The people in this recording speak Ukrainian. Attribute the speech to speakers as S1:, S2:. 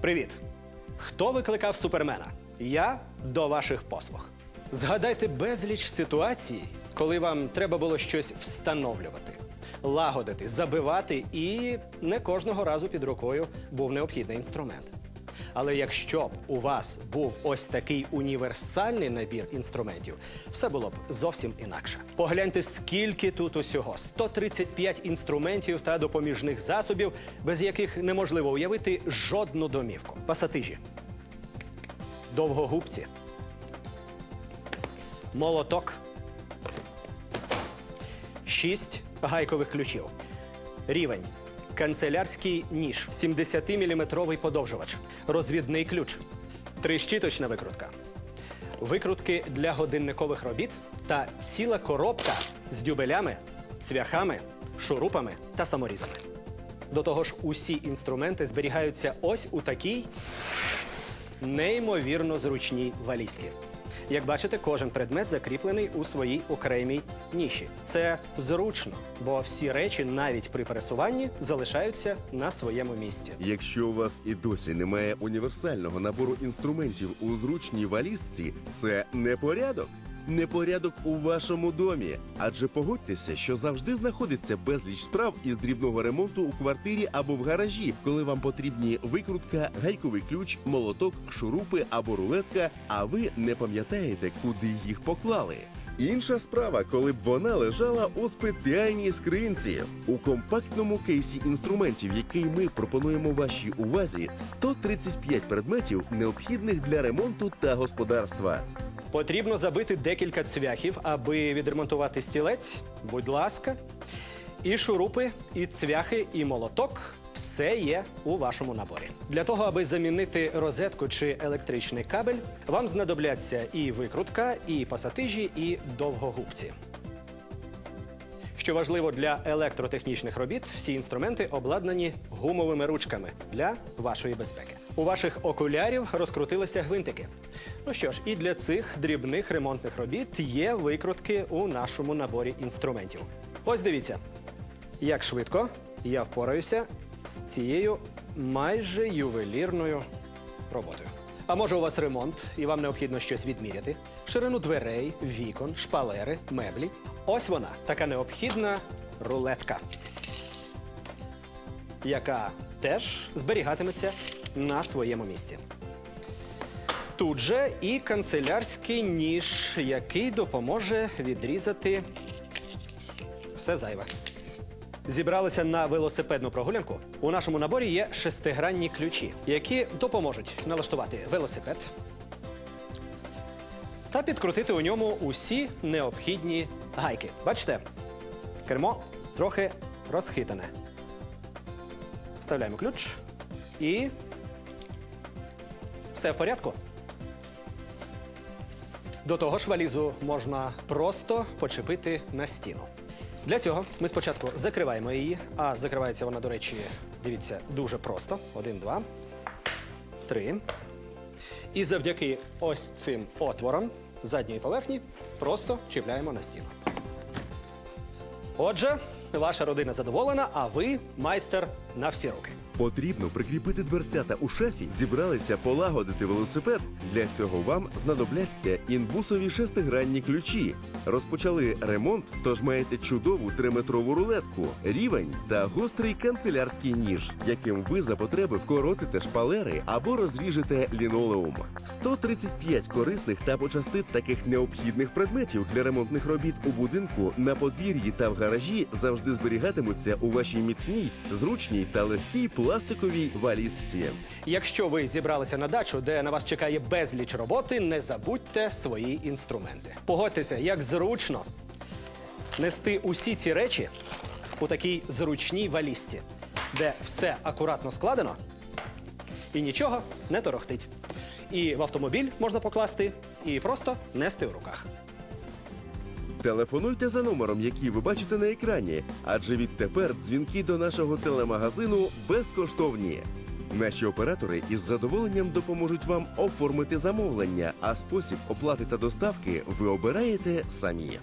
S1: Привіт! Хто викликав супермена? Я до ваших послуг. Згадайте безліч ситуацій, коли вам треба було щось встановлювати, лагодити, забивати, і не кожного разу під рукою був необхідний інструмент. Але якщо б у вас був ось такий універсальний набір інструментів, все було б зовсім інакше. Погляньте, скільки тут усього: 135 інструментів та допоміжних засобів, без яких неможливо уявити жодну домівку. Пасатижі, довгогубці, молоток, шість гайкових ключів, рівень, канцелярський ніж, 70-мм подовжувач, розвідний ключ, трищіточна викрутка, викрутки для годинникових робіт та ціла коробка з дюбелями, цвяхами, шурупами та саморізами. До того ж, усі інструменти зберігаються ось у такій неймовірно зручній валізці. Як бачите, кожен предмет закріплений у своїй окремій ніші. Це зручно, бо всі речі, навіть при пересуванні, залишаються на своєму місці.
S2: Якщо у вас і досі немає універсального набору інструментів у зручній валізці, це непорядок. Непорядок у вашому домі. Адже погодьтеся, що завжди знаходиться безліч справ із дрібного ремонту у квартирі або в гаражі, коли вам потрібні викрутка, гайковий ключ, молоток, шурупи або рулетка, а ви не пам'ятаєте, куди їх поклали. Інша справа, коли б вона лежала у спеціальній скринці. У компактному кейсі інструментів, який ми пропонуємо вашій увазі, 135 предметів, необхідних для ремонту та господарства.
S1: Потрібно забити декілька цвяхів, аби відремонтувати стілець. Будь ласка. І шурупи, і цвяхи, і молоток все є у вашому наборі. Для того, аби замінити розетку чи електричний кабель, вам знадобляться і викрутка, і пасатижі, і довгогубці. Що важливо для електротехнічних робіт, всі інструменти обладнані гумовими ручками для вашої безпеки. У ваших окулярів розкрутилися гвинтики. Ну що ж, і для цих дрібних ремонтних робіт є викрутки у нашому наборі інструментів. Ось дивіться, як швидко я впораюся з цією майже ювелірною роботою. А може у вас ремонт, і вам необхідно щось відміряти? Ширину дверей, вікон, шпалери, меблі. Ось вона, така необхідна рулетка, яка теж зберігатиметься на своєму місці. Тут же і канцелярський ніж, який допоможе відрізати все зайве. Зібралися на велосипедну прогулянку. У нашому наборі є шестигранні ключі, які допоможуть налаштувати велосипед та підкрутити у ньому усі необхідні гайки. Бачите, кермо трохи розхитане. Вставляємо ключ і все в порядку. До того ж, валізу можна просто почепити на стіну. Для цього ми спочатку закриваємо її, а закривається вона, до речі, дивіться, дуже просто. Один, два, три. І завдяки ось цим отворам задньої поверхні просто чіпляємо на стіну. Отже, ваша родина задоволена, а ви майстер на всі руки.
S2: Потрібно прикріпити дверцята у шафі, зібралися полагодити велосипед. Для цього вам знадобляться інбусові шестигранні ключі. Розпочали ремонт, тож маєте чудову триметрову рулетку, рівень та гострий канцелярський ніж, яким ви за потреби вкоротите шпалери або розріжете лінолеум. 135 корисних та почасти таких необхідних предметів для ремонтних робіт у будинку на подвір'ї та в гаражі завжди зберігатимуться у вашій міцній, зручній та легкій пластиковій валізці.
S1: Якщо ви зібралися на дачу, де на вас чекає безліч роботи, не забудьте свої інструменти. Погодьтеся, як зручно нести усі ці речі у такій зручній валізці, де все акуратно складено і нічого не торохтить. І в автомобіль можна покласти, і просто нести в руках.
S2: Телефонуйте за номером, який ви бачите на екрані, адже відтепер дзвінки до нашого телемагазину безкоштовні. Наші оператори із задоволенням допоможуть вам оформити замовлення, а спосіб оплати та доставки ви обираєте самі.